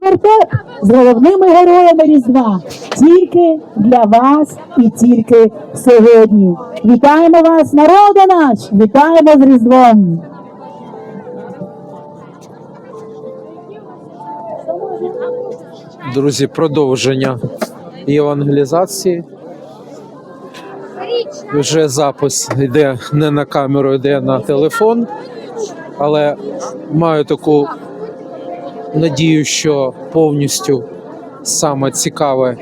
вертеп з головними героями Різдва. Тільки для вас і тільки сьогодні. Вітаємо вас, народа наш! Вітаємо з Різдвом! Друзі, продовження євангелізації. Вже запис йде не на камеру, йде на телефон, але маю таку надію, що повністю саме цікаве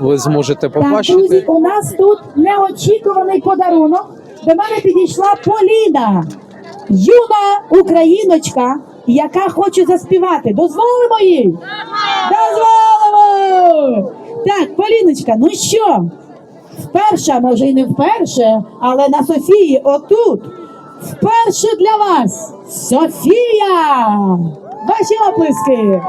ви зможете Так, друзі, побачити. у нас тут неочікуваний подарунок. До мене підійшла Поліна, юна україночка, яка хоче заспівати. Дозволимо їй? Дозволимо! Так, Поліночка, ну що? Вперше, може і не вперше, але на Софії отут. Вперше для вас Софія! Ваші оплески!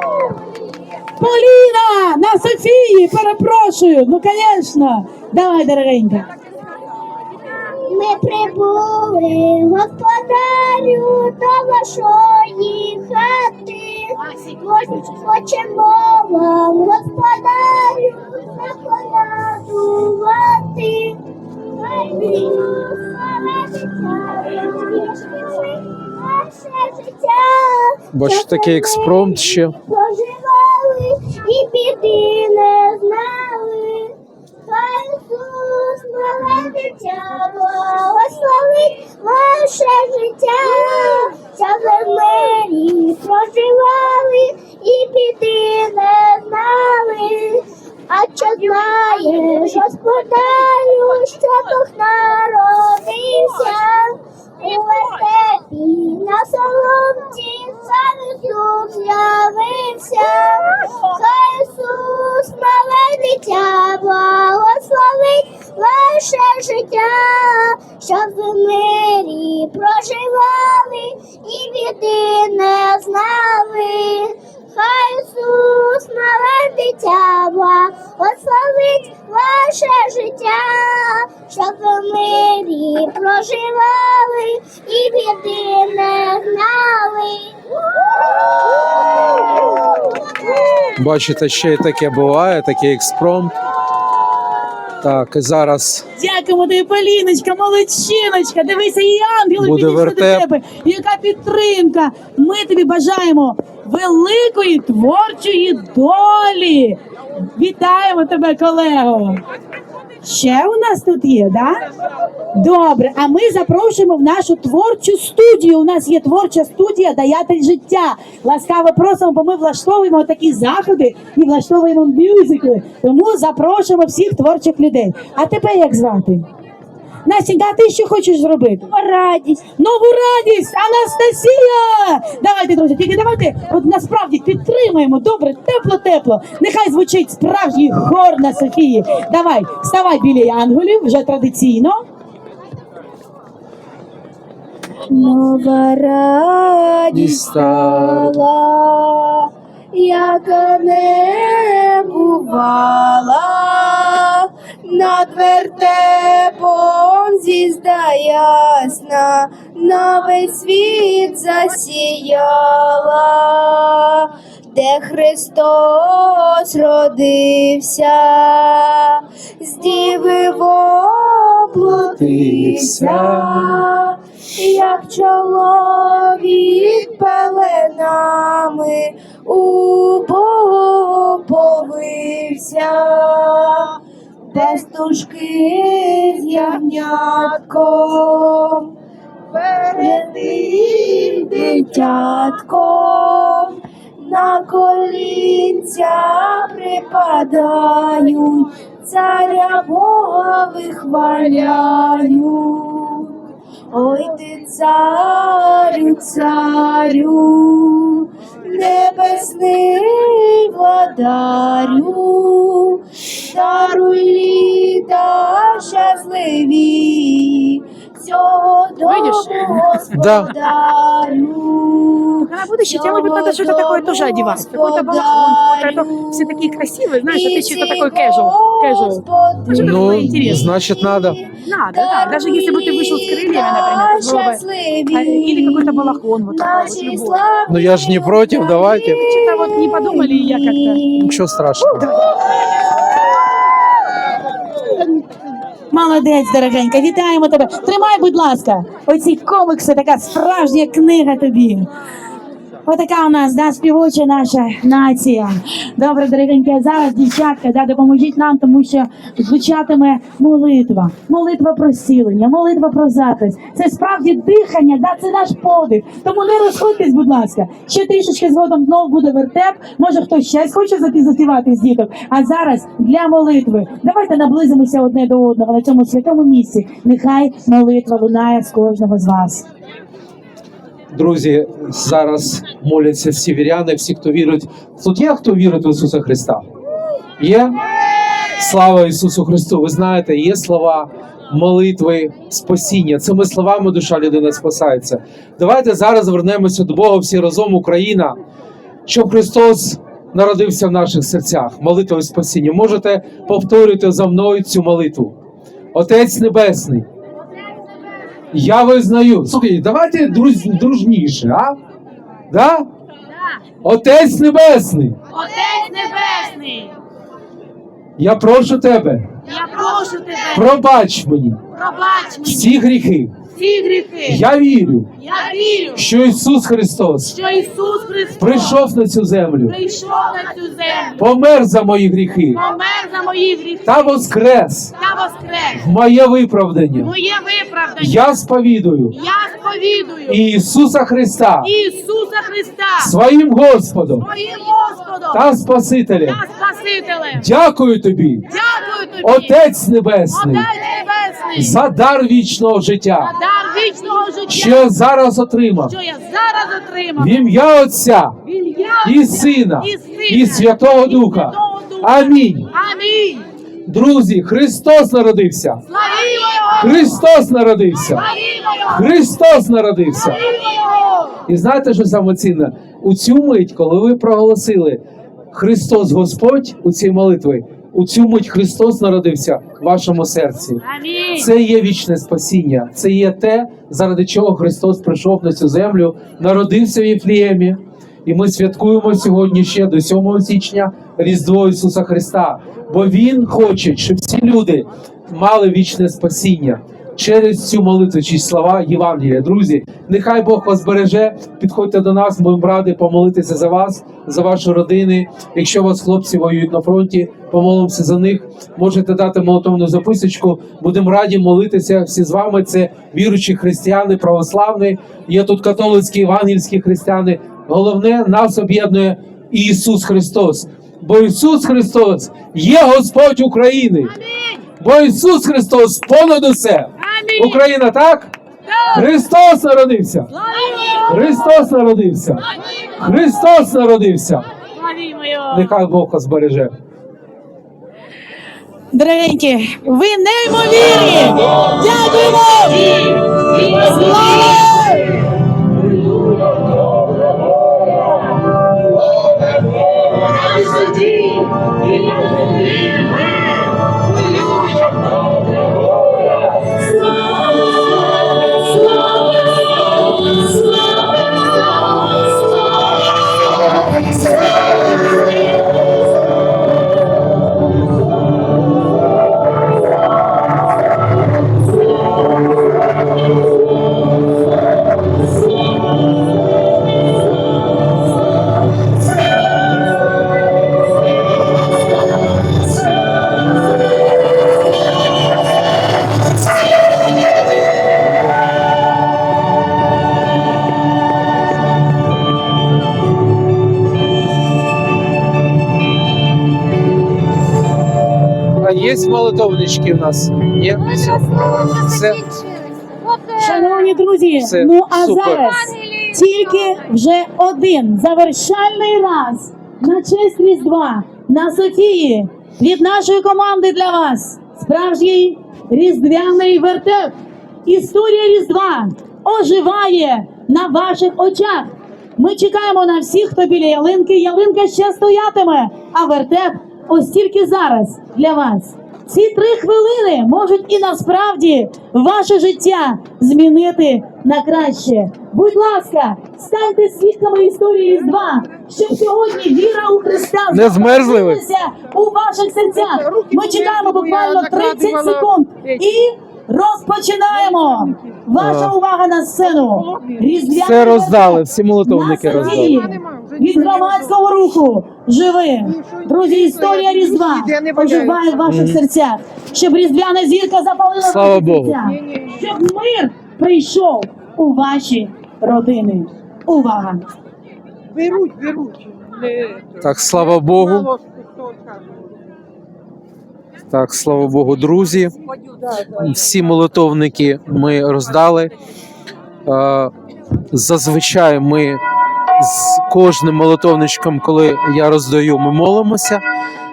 Поліна! На Софії! Перепрошую! Ну, звісно! Давай, дорогенька! Ми прибули, господарю, до вашої хати. Хоч- Хочемо вам, господарю, заколядувати. Хай Наше життя. Бачу, такий експромт ще. Проживали і біди не знали. Хай Ісус мале дитя благословить ваше життя, щоб ви в проживали і біди не знали. А що знаєш, господарю, що Бог народився у на соломці сам Ісус з'явився. Хай Ісус мале дитя благословить ваше життя, щоб ви мирі проживали і біди не знали. Хай Ісус мале дитя благословить ваше життя, щоб ви в мирі проживали і біди не знали. Бачите, ще й таке буває, такий експромт. Так, і зараз Дякуємо тобі, Поліночка, молодчиночка. Дивися, і ангели Буде підійшли до тебе. Яка підтримка. Ми тобі бажаємо великої творчої долі. Вітаємо тебе, колего. Ще у нас тут є, да? Добре, а ми запрошуємо в нашу творчу студію. У нас є творча студія Даятель життя. Ласкаво просимо, бо ми влаштовуємо такі заходи і влаштовуємо мюзикли. Тому запрошуємо всіх творчих людей. А тебе як звати? Настенька, а ти що хочеш зробити? Радість. Нову радість! Анастасія! Давайте, друзі, тільки давайте от насправді підтримаємо. Добре, тепло-тепло. Нехай звучить справжній хор на Софії. Давай, вставай біля янголів, вже традиційно. Нова радість стала, яка не бувала, над вертепом зізда ясна, на весь світ засіяла, де Христос родився, з діви воплотився. Як чоловік пеленами уповився, без тушки з ягнятком, перед тим дитятком, на колінця припадають, царя Бога вихваляють. Ой ти царю, царю, небесний владарю, даруй літа щасливі, цього дому Да. господарю. на будущее тебе, может быть, надо что-то такое тоже одевать. Какой-то балахон, какой-то, а то все такие красивые, знаешь, а ты чисто такой casual. casual. Чтобы Ну, было интересно. значить, надо. Надо, да. Даже если бы ты вышел с крыльями, например, то было бы... а, Или какой-то балахон вот такой вот, любой. Ну я ж не против, давайте. Что-то вот не подумали, и я как-то... Нічого страшного. Молодець, дорогенька, вітаємо тебе. Тримай, будь ласка, оці комікси, така справжня книга тобі. Отака у нас да, співоча наша нація. Добре, дорогенькі, зараз, дівчатка, да, допоможіть нам, тому що звучатиме молитва, молитва про зцілення, молитва про захист. Це справді дихання, да, це наш подих. Тому не розходьтесь, будь ласка. Ще трішечки згодом знов буде вертеп. Може хтось ще хоче заспівати з діток. А зараз для молитви. Давайте наблизимося одне до одного на цьому святому місці. Нехай молитва лунає з кожного з вас. Друзі, зараз моляться всі віряни, всі, хто вірить. Тут є хто вірить в Ісуса Христа? Є? Слава Ісусу Христу! Ви знаєте, є слова молитви, спасіння. Цими словами душа людини спасається. Давайте зараз звернемося до Бога всі разом, Україна, щоб Христос народився в наших серцях. Молитвою спасіння. Можете повторювати за мною цю молитву. Отець Небесний. Я визнаю. Слухай, давайте друз, дружніше, а? Да? Отець Небесний, Отець Небесний, я прошу тебе, я прошу тебе, пробач мені пробач мені всі гріхи. Всі гріхи. Я вірю, Я вірю, що Ісус Христос що Ісус Христос прийшов на цю землю, прийшов на цю землю, помер за мої гріхи помер за мої гріхи та воскрес та воскрес. в моє виправдання. Моє виправдання. Я сповідую Я сповідую Ісуса Христа Ісуса Христа своїм Господом своїм Господом та Спасителем. та Спасителем. Дякую тобі, Дякую тобі, Отець Небесний, Отець Небесний, за дар вічного життя. за дар вічного життя, що я зараз отримав що я зараз отримав. в ім'я Отця В ім'я і Сина і Сина, і Святого і Духа. Святого Духа. Амінь. Амінь. Друзі, Христос народився. Христос народився. Христос народився. І знаєте, що саме цінне? У цю мить, коли ви проголосили Христос Господь у цій молитві, у цю мить Христос народився в вашому серці. Це є вічне спасіння. Це є те, заради чого Христос прийшов на цю землю, народився в Єфліємі. І ми святкуємо сьогодні ще до 7 січня Різдво Ісуса Христа. Бо Він хоче, щоб всі люди мали вічне спасіння через цю молитву, чи слова Євангелія. Друзі, нехай Бог вас береже. Підходьте до нас, будемо раді помолитися за вас, за ваші родини. Якщо у вас хлопці воюють на фронті, помолимося за них. Можете дати молитовну записочку. Будемо раді молитися всі з вами. Це віруючі християни, православні. Є тут католицькі, евангельські християни. Головне нас об'єднує Ісус Христос. Бо Ісус Христос є Господь України. Бо Ісус Христос понад усе. Амінь. Україна, так? Христос народився. Христос народився. Христос народився. Нехай Бог вас береже. Дорогенькі, ви неймовірні! Дякуємо! Є молитовнички в нас? Є? Все. Шановні друзі, Все, ну а супер. зараз тільки вже один завершальний раз на честь Різдва на Софії від нашої команди для вас. Справжній різдвяний вертеп. Історія Різдва оживає на ваших очах. Ми чекаємо на всіх, хто біля ялинки. Ялинка ще стоятиме, а вертеп ось тільки зараз для вас. Ці три хвилини можуть і насправді ваше життя змінити на краще. Будь ласка, станьте свідками історії Різдва, щоб сьогодні віра у Христа Не змерзли у ваших серцях. Ми чекаємо буквально 30 секунд і розпочинаємо. Ваша увага на сцену. Різдвяний Все роздали, всі молитовники на роздали. від громадського руху живи. Друзі, історія Різдва оживає в ваших серцях, щоб різдвяна зірка запалила Слава ваші Богу. серця, щоб мир прийшов у ваші родини. Увага! Беруть, беруть. Так, слава Богу. Так, слава Богу, друзі. Всі молитовники ми роздали. Е, Зазвичай ми з кожним молитовничком, коли я роздаю, ми молимося.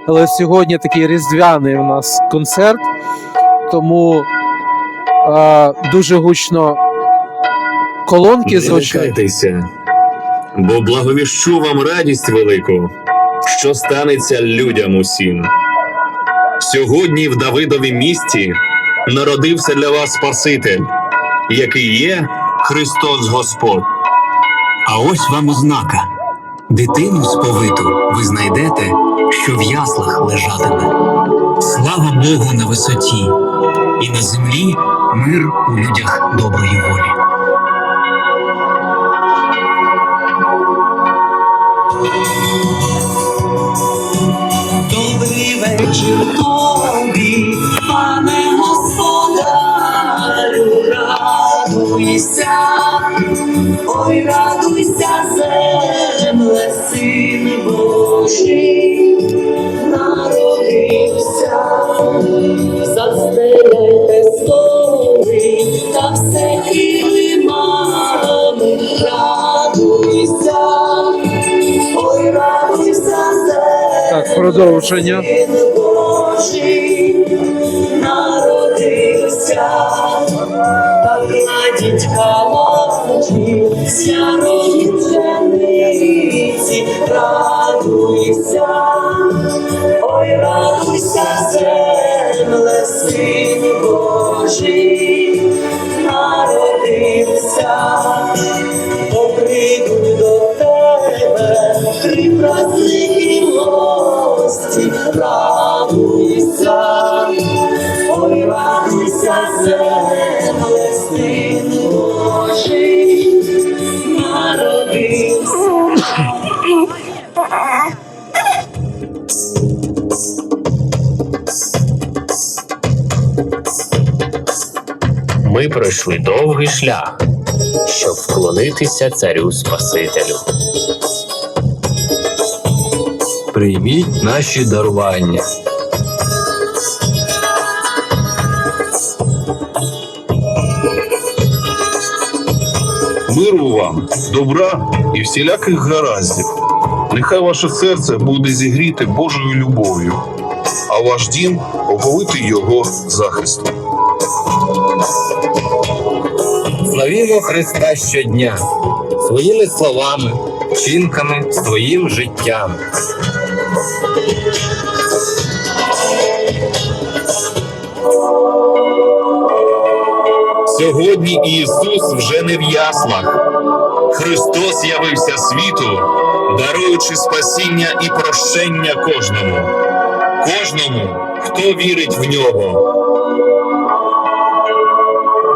Але сьогодні такий різдвяний у нас концерт, тому е, дуже гучно колонки звучать. бо благовіщу вам радість велику, що станеться людям усім. Сьогодні в Давидові місті народився для вас Спаситель, який є Христос Господь. А ось вам ознака. Дитину сповиту ви знайдете, що в яслах лежатиме. Слава Богу на висоті, і на землі мир у людях доброї волі. Добрий вечір радуйся. Ой, радуйся, земле, син Божий, народився, застеляйте столи та все килимами, радуйся, ой, радуйся, земле, Так, продовження. Народився. Ми пройшли довгий шлях, щоб вклонитися царю Спасителю. Прийміть наші дарування. Миру вам, добра і всіляких гараздів. Нехай ваше серце буде зігріте Божою любов'ю, а ваш дім оповитий його захистом. Славімо Христа щодня своїми словами, вчинками, своїм життям. Сьогодні Ісус вже не в яслах. Христос явився світу, даруючи спасіння і прощення кожному, кожному, хто вірить в нього.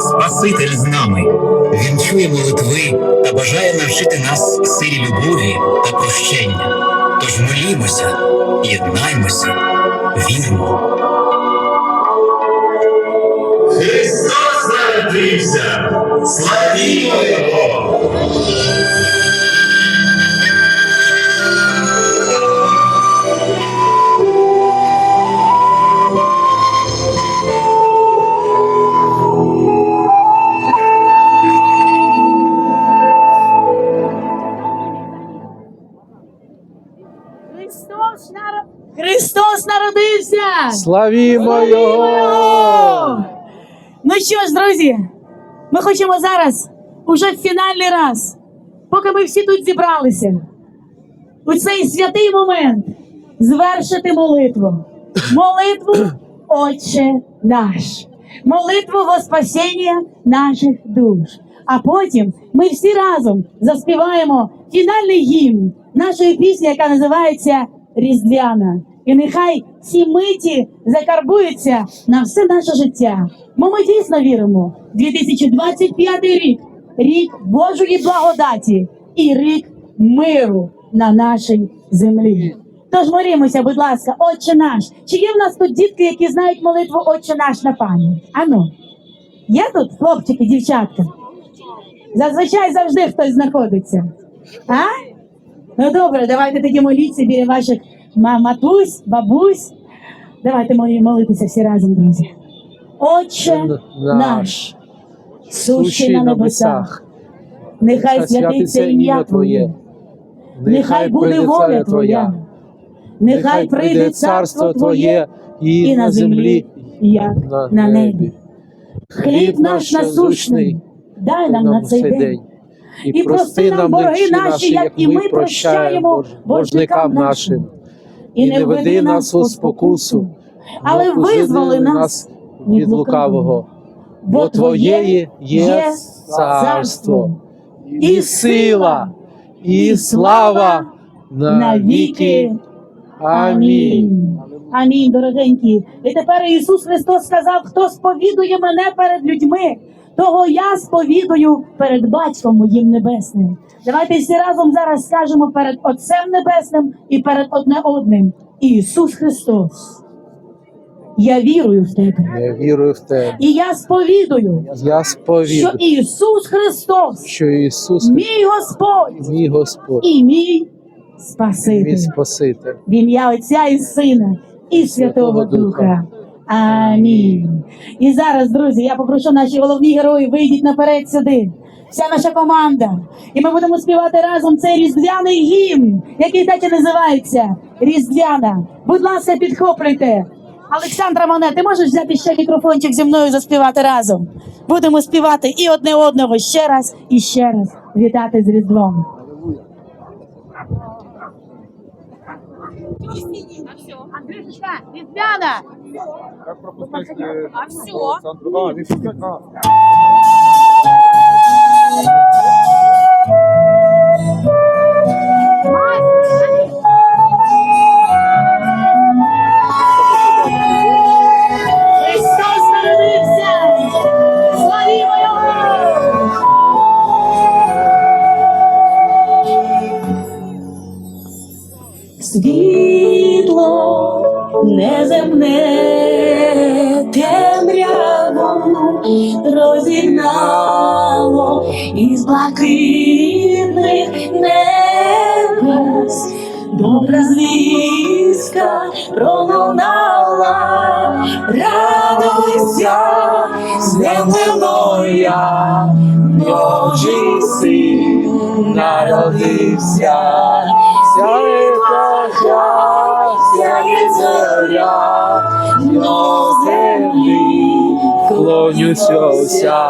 Спаситель з нами. Він чує молитви та бажає навчити нас силі любові та прощення. Тож молімося, єднаймося, вірмо. Народився! Славімо Його! Христос, наро... Христос народився! Славімо Його! Ну що ж, друзі, ми хочемо зараз, уже в фінальний раз, поки ми всі тут зібралися, у цей святий момент звершити молитву. Молитву Отче наш, молитву во спасіння наших душ. А потім ми всі разом заспіваємо фінальний гімн нашої пісні, яка називається Різдвяна. І нехай ці миті закарбуються на все наше життя. Бо ми дійсно віримо. 2025 рік рік Божої благодаті і рік миру на нашій землі. Тож молімося, будь ласка, Отче наш. Чи є в нас тут дітки, які знають молитву Отче наш на пам'ять? Ану, є тут хлопчики, дівчатка? Зазвичай завжди хтось знаходиться. А? Ну добре, давайте тоді моліться біля ваших матусь, бабусь. Давайте молитися всі разом, друзі. Отче наш, сущий на небесах, нехай святиться ім'я Твоє, нехай буде воля Твоя, нехай прийде царство Твоє і на землі, як на небі. Хліб наш насущний, дай нам на цей день. і прости нам борги наші, як і ми прощаємо боржникам нашим. І не веди нас у спокусу, але визволи нас від лукавого, бо Твоє є царство, і сила, і слава на віки. Амінь. Амінь, дорогенькі. І тепер Ісус Христос сказав: хто сповідує мене перед людьми, того я сповідую перед Батьком моїм небесним. Давайте всі разом зараз скажемо перед Отцем Небесним і перед одне одним. Ісус Христос. Я вірую в тебе. Я вірую в тебе. І я сповідую, Я що сповідую, Ісус Христос, що Ісус мій Господь мій Господь, і мій мій Спаситель. Спаситель. В ім'я Отця і Сина і Святого Духа. Амінь. І зараз, друзі, я попрошу наші головні герої вийдіть наперед сюди. Вся наша команда. І ми будемо співати разом цей різдвяний гімн, який так і називається Різдвяна. Будь ласка, підхоплюйте. Олександра Моне, ти можеш взяти ще мікрофончик зі мною заспівати разом? Будемо співати і одне одного ще раз і ще раз вітати з Різдвом. Андрюшечка, Різдвяна! А все. Христос син народився, сяє і зоря, до землі Клонюся.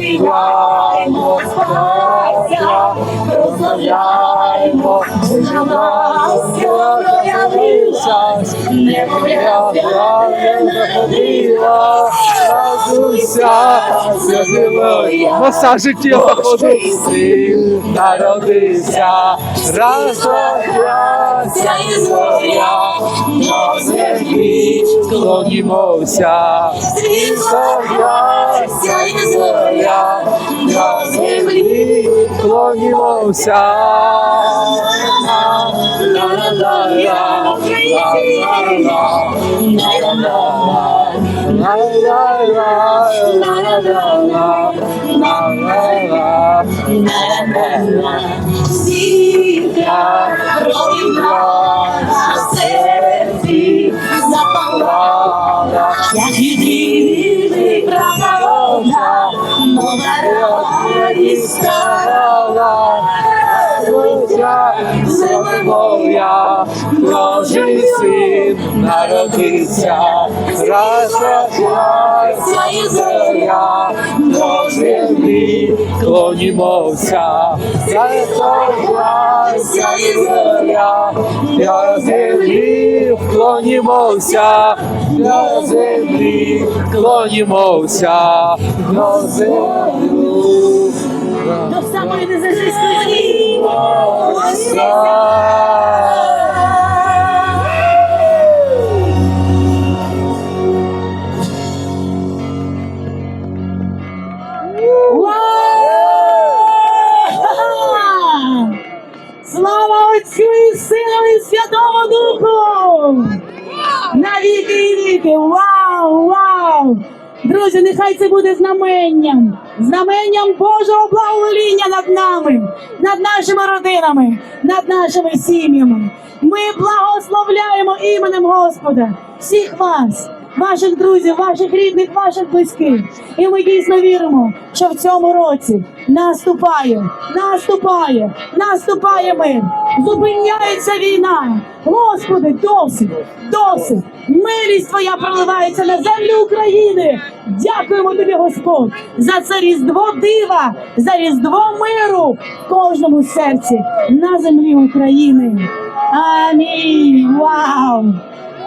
Заспіваємо, співаємо, прославляємо, не Масажі тіла син народився, розважався і зоря, на землі склонімося, Розважався і зоря, на землі склонімося. Життя, розігралася в серці, запалала, як відрізний правда, нова радість стала. Земля, Божий син народився, розважайся і земля, до землі клонімося, розважайся і земля, до землі вклонімося, до землі клонімося, до землі. До самої незахисної. Слава Отцю і Сину і Духу! На віки і віки! Вау! Вау! Друзі, нехай це буде знаменням, знаменням Божого благовоління над нами, над нашими родинами, над нашими сім'ями. Ми благословляємо іменем Господа всіх вас, ваших друзів, ваших рідних, ваших близьких. І ми дійсно віримо, що в цьому році наступає, наступає, наступає мир, зупиняється війна. Господи, досить, досить. Милість Твоя проливається на землю України. Дякуємо тобі, Господь, за це різдво дива, за різдво миру в кожному серці на землі України. Амінь. Вау!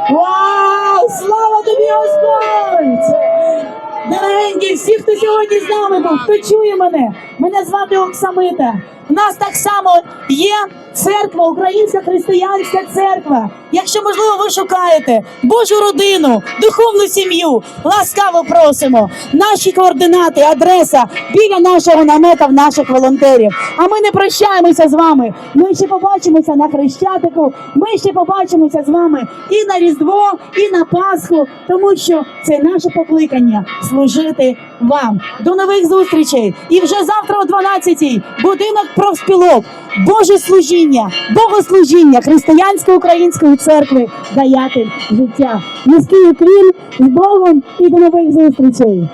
Вау! Слава тобі, Господь! Дорогенькі, всі, хто сьогодні з нами був, хто чує мене, мене звати Оксамита. У нас так само є церква, Українська християнська церква. Якщо можливо, ви шукаєте Божу родину, духовну сім'ю, ласкаво просимо. Наші координати, адреса біля нашого намета в наших волонтерів. А ми не прощаємося з вами. Ми ще побачимося на Хрещатику. Ми ще побачимося з вами і на Різдво, і на Пасху, тому що це наше покликання служити вам. До нових зустрічей! І вже завтра о 12-й будинок профспілок, Боже служіння, богослужіння Християнської української церкви даятель життя. Низький уклін з Богом і до нових зустрічей.